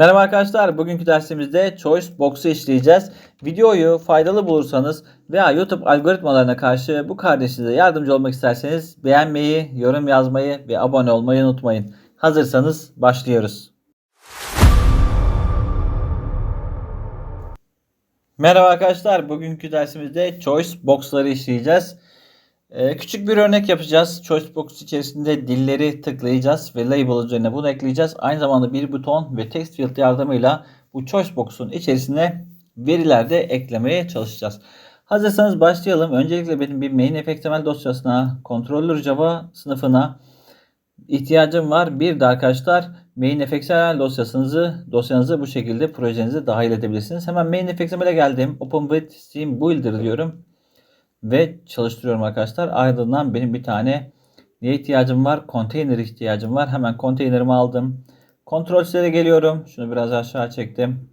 Merhaba arkadaşlar. Bugünkü dersimizde Choice Box'u işleyeceğiz. Videoyu faydalı bulursanız veya YouTube algoritmalarına karşı bu kardeşinize yardımcı olmak isterseniz beğenmeyi, yorum yazmayı ve abone olmayı unutmayın. Hazırsanız başlıyoruz. Merhaba arkadaşlar. Bugünkü dersimizde Choice Box'ları işleyeceğiz. Ee, küçük bir örnek yapacağız. Choice Box içerisinde dilleri tıklayacağız ve label üzerine bunu ekleyeceğiz. Aynı zamanda bir buton ve text field yardımıyla bu Choice Box'un içerisine veriler de eklemeye çalışacağız. Hazırsanız başlayalım. Öncelikle benim bir main XML dosyasına, controller Java sınıfına ihtiyacım var. Bir de arkadaşlar main XML dosyasınızı, dosyanızı bu şekilde projenize dahil edebilirsiniz. Hemen main XML'e geldim. Open with Steam Builder diyorum ve çalıştırıyorum arkadaşlar. Ardından benim bir tane neye ihtiyacım var? Konteyner ihtiyacım var. Hemen konteynerimi aldım. Kontrol C'lere geliyorum. Şunu biraz aşağı çektim.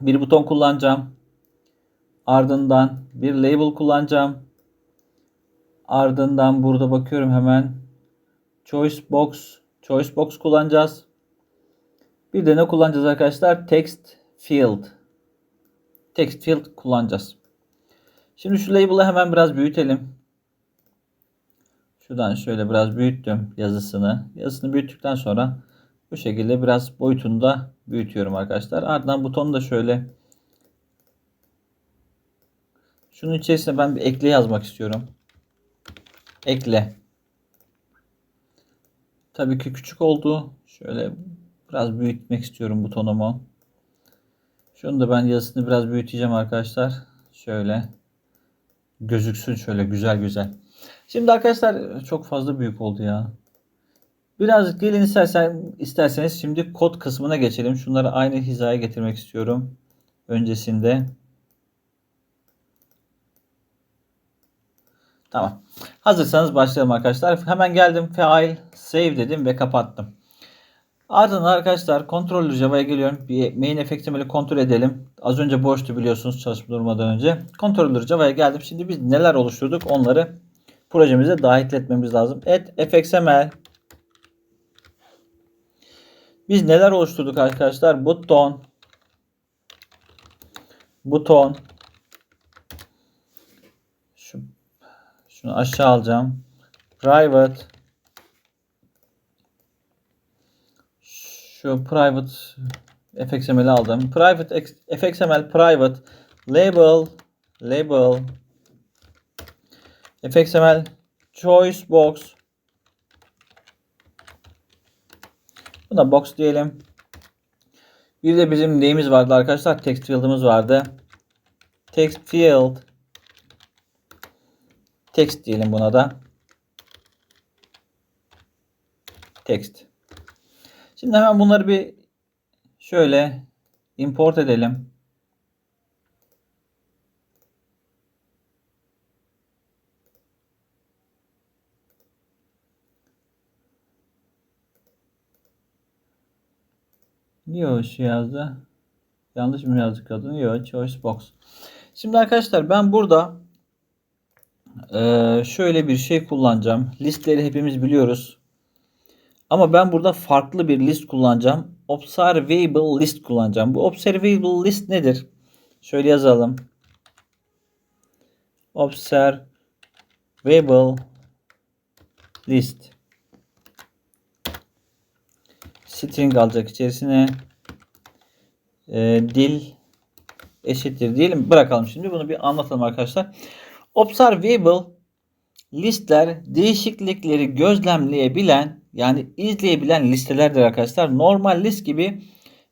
Bir buton kullanacağım. Ardından bir label kullanacağım. Ardından burada bakıyorum hemen. Choice Box. Choice Box kullanacağız. Bir de ne kullanacağız arkadaşlar? Text Field. Text Field kullanacağız. Şimdi şu label'ı hemen biraz büyütelim. Şuradan şöyle biraz büyüttüm yazısını. Yazısını büyüttükten sonra bu şekilde biraz boyutunu da büyütüyorum arkadaşlar. Ardından butonu da şöyle şunun içerisine ben bir ekle yazmak istiyorum. Ekle. Tabii ki küçük oldu. Şöyle biraz büyütmek istiyorum butonumu. Şunu da ben yazısını biraz büyüteceğim arkadaşlar. Şöyle gözüksün şöyle güzel güzel. Şimdi arkadaşlar çok fazla büyük oldu ya. Biraz gelin istersen, isterseniz şimdi kod kısmına geçelim. Şunları aynı hizaya getirmek istiyorum. Öncesinde. Tamam. Hazırsanız başlayalım arkadaşlar. Hemen geldim. File save dedim ve kapattım. Ardından arkadaşlar kontrollü Java'ya geliyorum. Bir main efektimeli kontrol edelim. Az önce boştu biliyorsunuz çalışma durmadan önce. Kontrollü Java'ya geldim. Şimdi biz neler oluşturduk onları projemize dahil etmemiz lazım. Et fxml biz neler oluşturduk arkadaşlar? Buton buton şu şunu aşağı alacağım. Private şu private fxml aldım. Private fxml private label label fxml choice box Buna box diyelim. Bir de bizim neyimiz vardı arkadaşlar? Text field'ımız vardı. Text field text diyelim buna da. Text. Şimdi hemen bunları bir şöyle import edelim. Şey yazdı? Yanlış mı yazdık adını? Yok. Choice Box. Şimdi arkadaşlar ben burada şöyle bir şey kullanacağım. Listleri hepimiz biliyoruz. Ama ben burada farklı bir list kullanacağım. Observable list kullanacağım. Bu observable list nedir? Şöyle yazalım. Observable list. String alacak içerisine. Ee, dil eşittir diyelim. Bırakalım şimdi. Bunu bir anlatalım arkadaşlar. Observable listler değişiklikleri gözlemleyebilen yani izleyebilen listelerdir arkadaşlar. Normal list gibi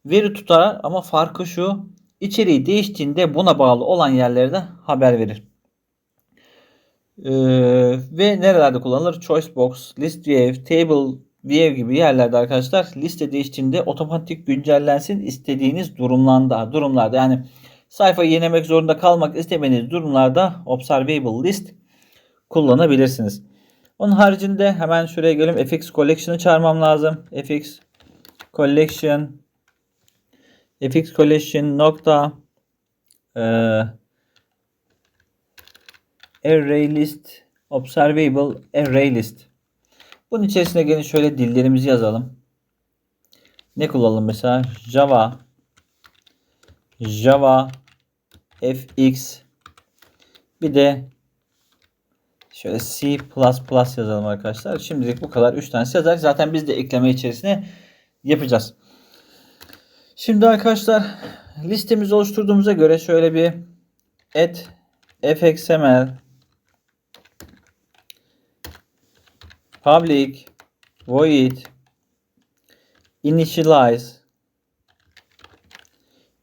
veri tutar ama farkı şu içeriği değiştiğinde buna bağlı olan yerlerde haber verir. Ee, ve nerelerde kullanılır? Choice box, list view, table view gibi yerlerde arkadaşlar liste değiştiğinde otomatik güncellensin istediğiniz durumlarda durumlarda yani sayfayı yenilemek zorunda kalmak istemediğiniz durumlarda observable list kullanabilirsiniz. Onun haricinde hemen şuraya gelelim. fx collection'ı çağırmam lazım. fx collection fx collection nokta e, array list observable array list. Bunun içerisine gelin şöyle dillerimizi yazalım. Ne kullanalım mesela? Java Java fx bir de şöyle C++ yazalım arkadaşlar. Şimdilik bu kadar 3 tanesi yazar. Zaten biz de ekleme içerisine yapacağız. Şimdi arkadaşlar listemizi oluşturduğumuza göre şöyle bir et fxml public void initialize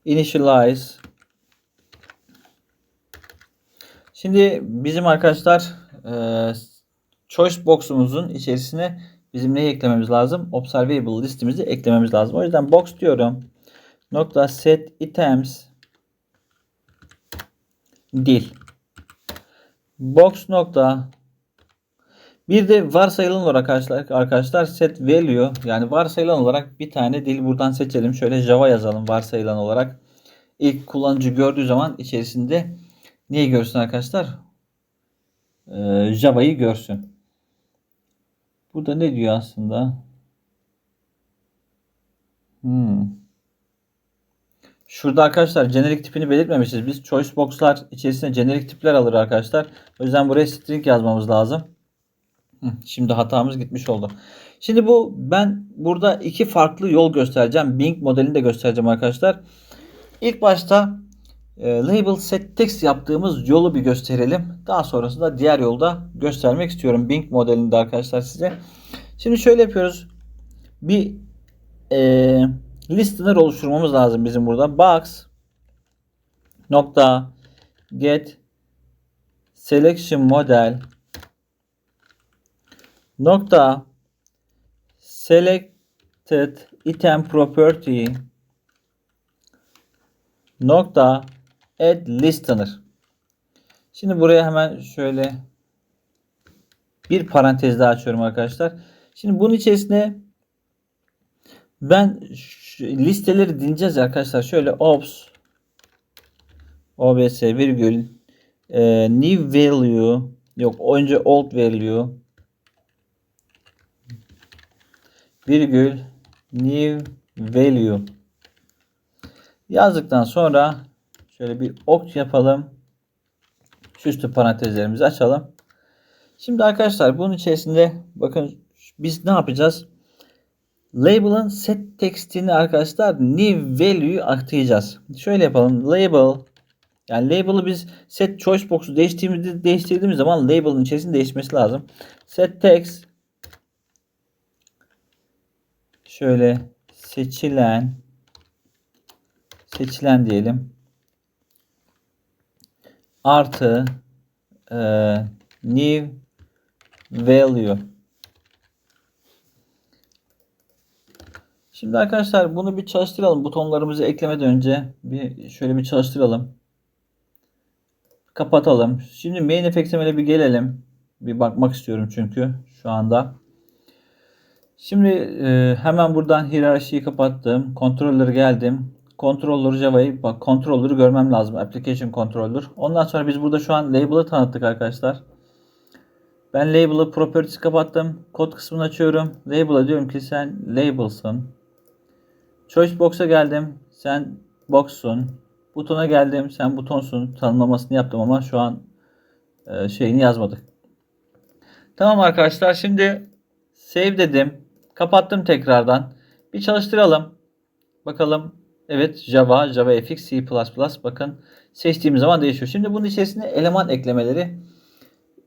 initialize Şimdi bizim arkadaşlar e, choice box'umuzun içerisine bizim neyi eklememiz lazım? Observable listemizi eklememiz lazım. O yüzden box diyorum. Nokta set items dil. Box nokta bir de varsayılan olarak arkadaşlar set value yani varsayılan olarak bir tane dil buradan seçelim. Şöyle Java yazalım varsayılan olarak. İlk kullanıcı gördüğü zaman içerisinde neyi görsün arkadaşlar? Ee, Java'yı görsün. Burada ne diyor aslında? Hmm. Şurada arkadaşlar generic tipini belirtmemişiz. Biz choice box'lar içerisinde generic tipler alır arkadaşlar. O yüzden buraya string yazmamız lazım. Şimdi hatamız gitmiş oldu. Şimdi bu ben burada iki farklı yol göstereceğim. Bing modelini de göstereceğim arkadaşlar. İlk başta e, label set text yaptığımız yolu bir gösterelim. Daha sonrasında diğer yolda göstermek istiyorum. Bing modelinde arkadaşlar size. Şimdi şöyle yapıyoruz. Bir e, listener oluşturmamız lazım bizim burada. Box nokta get selection model nokta selected item property nokta add listener. Şimdi buraya hemen şöyle bir parantez daha açıyorum arkadaşlar. Şimdi bunun içerisine ben listeleri dinleyeceğiz arkadaşlar. Şöyle ops obs virgül e, new value yok önce old value virgül new value yazdıktan sonra şöyle bir ok yapalım. Şu üstü parantezlerimizi açalım. Şimdi arkadaşlar bunun içerisinde bakın biz ne yapacağız? Label'ın set text'ini arkadaşlar new value'yu aktaracağız. Şöyle yapalım. Label yani label'ı biz set choice box'u değiştirdiğimiz, değiştirdiğimiz zaman label'ın içerisinde değişmesi lazım. Set text şöyle seçilen seçilen diyelim artı e, new value Şimdi arkadaşlar bunu bir çalıştıralım. Butonlarımızı eklemeden önce bir şöyle bir çalıştıralım. Kapatalım. Şimdi main XML'e bir gelelim. Bir bakmak istiyorum çünkü şu anda. Şimdi e, hemen buradan hiyerarşiyi kapattım. Controller'a geldim. Controller Java'yı bak controller'ı görmem lazım. Application controller. Ondan sonra biz burada şu an label'ı tanıttık arkadaşlar. Ben label'ı properties kapattım. Kod kısmını açıyorum. Label'a diyorum ki sen label'sın. Choice box'a geldim. Sen box'sun. Butona geldim. Sen butonsun. Tanımlamasını yaptım ama şu an e, şeyini yazmadık. Tamam arkadaşlar. Şimdi save dedim. Kapattım tekrardan. Bir çalıştıralım. Bakalım. Evet Java, Java FX, C++. Bakın seçtiğimiz zaman değişiyor. Şimdi bunun içerisinde eleman eklemeleri.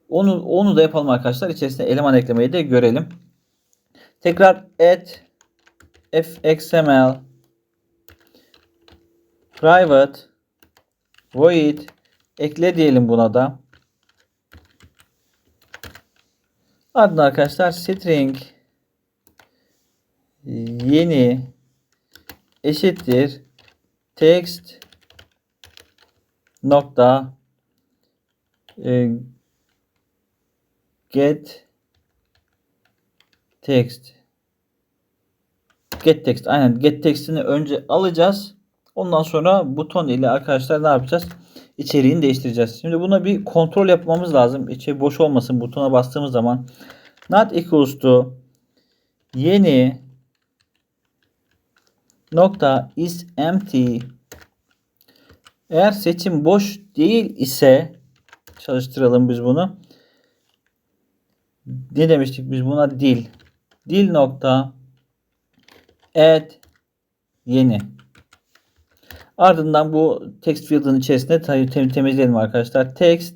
Onu, onu da yapalım arkadaşlar. İçerisinde eleman eklemeyi de görelim. Tekrar add fxml private void ekle diyelim buna da. Ardından arkadaşlar string yeni eşittir text nokta e, get text get text aynen get text'ini önce alacağız. Ondan sonra buton ile arkadaşlar ne yapacağız? İçeriğini değiştireceğiz. Şimdi buna bir kontrol yapmamız lazım. İçeri boş olmasın. Butona bastığımız zaman not equals to yeni nokta is empty Eğer seçim boş değil ise çalıştıralım biz bunu. Ne demiştik biz buna? Dil. Dil nokta add yeni. Ardından bu text field'ın içerisinde tem temizleyelim arkadaşlar. Text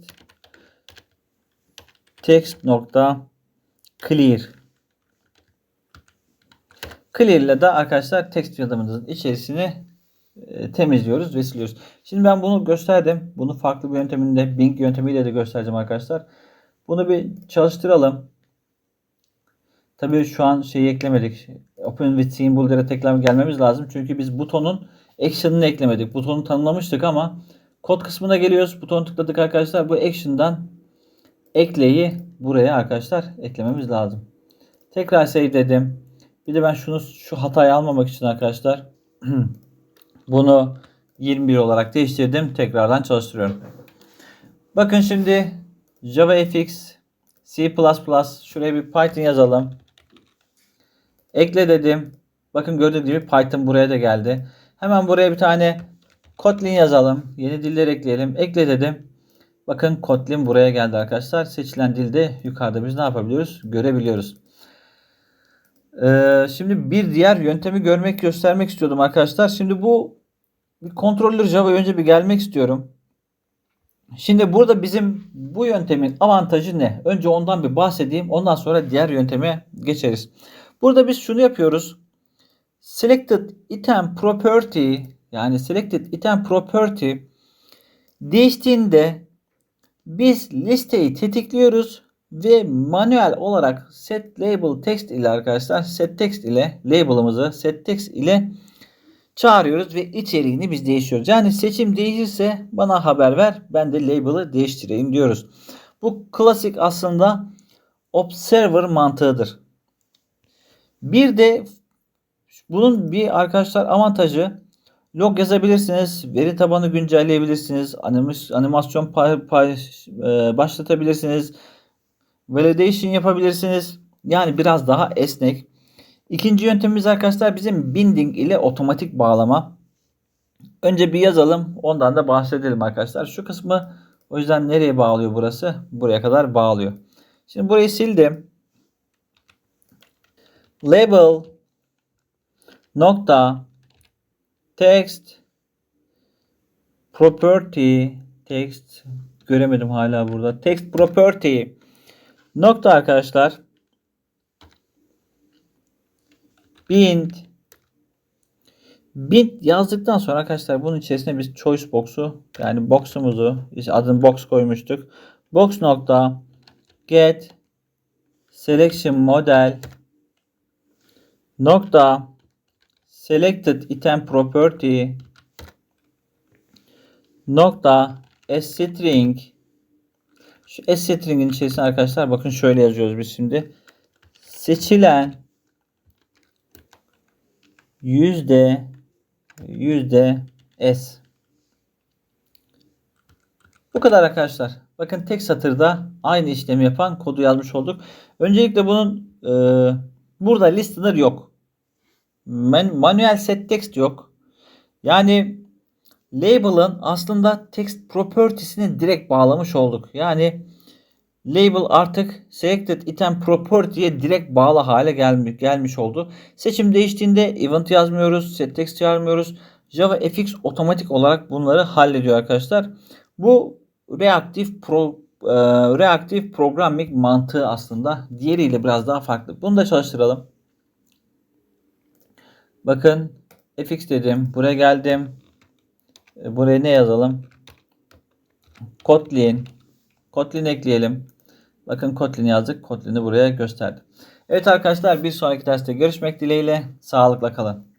text nokta clear clear ile de arkadaşlar text field'ımızın içerisini e, temizliyoruz ve siliyoruz. Şimdi ben bunu gösterdim. Bunu farklı bir yönteminde Bing yöntemiyle de göstereceğim arkadaşlar. Bunu bir çalıştıralım. Tabii şu an şeyi eklemedik. Open with Symbol'lere tekrar gelmemiz lazım. Çünkü biz butonun action'ını eklemedik. Butonu tanımlamıştık ama kod kısmına geliyoruz. Butonu tıkladık arkadaşlar. Bu action'dan ekleyi buraya arkadaşlar eklememiz lazım. Tekrar save dedim. Bir de ben şunu şu hatayı almamak için arkadaşlar bunu 21 olarak değiştirdim. Tekrardan çalıştırıyorum. Bakın şimdi JavaFX C++ şuraya bir Python yazalım. Ekle dedim. Bakın gördüğünüz gibi Python buraya da geldi. Hemen buraya bir tane Kotlin yazalım. Yeni diller ekleyelim. Ekle dedim. Bakın Kotlin buraya geldi arkadaşlar. Seçilen dilde yukarıda biz ne yapabiliyoruz? Görebiliyoruz. Ee, şimdi bir diğer yöntemi görmek göstermek istiyordum arkadaşlar. Şimdi bu bir controller Java önce bir gelmek istiyorum. Şimdi burada bizim bu yöntemin avantajı ne? Önce ondan bir bahsedeyim. Ondan sonra diğer yönteme geçeriz. Burada biz şunu yapıyoruz. Selected item property yani selected item property değiştiğinde biz listeyi tetikliyoruz ve manuel olarak set label text ile arkadaşlar set text ile label'ımızı set text ile çağırıyoruz ve içeriğini biz değiştiriyoruz. Yani seçim değişirse bana haber ver ben de label'ı değiştireyim diyoruz. Bu klasik aslında observer mantığıdır. Bir de bunun bir arkadaşlar avantajı log yazabilirsiniz. Veri tabanı güncelleyebilirsiniz. Animasyon e, başlatabilirsiniz. Validation yapabilirsiniz. Yani biraz daha esnek. İkinci yöntemimiz arkadaşlar bizim binding ile otomatik bağlama. Önce bir yazalım. Ondan da bahsedelim arkadaşlar. Şu kısmı o yüzden nereye bağlıyor burası? Buraya kadar bağlıyor. Şimdi burayı sildim. Label nokta text property text göremedim hala burada. Text property nokta arkadaşlar bind bind yazdıktan sonra arkadaşlar bunun içerisine biz choice box'u yani box'umuzu işte adını box koymuştuk. Box nokta get selection model nokta selected item property nokta string şu string'in içerisine arkadaşlar bakın şöyle yazıyoruz biz şimdi seçilen yüzde yüzde s bu kadar arkadaşlar. Bakın tek satırda aynı işlemi yapan kodu yazmış olduk. Öncelikle bunun e, burada listener yok. Man, manuel set text yok. Yani label'ın aslında text property'sini direkt bağlamış olduk. Yani label artık selected item property'ye direkt bağlı hale gelmiş, gelmiş oldu. Seçim değiştiğinde event yazmıyoruz, set text yazmıyoruz. Java FX otomatik olarak bunları hallediyor arkadaşlar. Bu reaktif pro, e, reaktif programming mantığı aslında diğeriyle biraz daha farklı. Bunu da çalıştıralım. Bakın fx dedim. Buraya geldim. E, buraya ne yazalım? Kotlin. Kotlin ekleyelim. Bakın Kotlin yazdık. Kotlin'i buraya gösterdim. Evet arkadaşlar bir sonraki derste görüşmek dileğiyle. Sağlıkla kalın.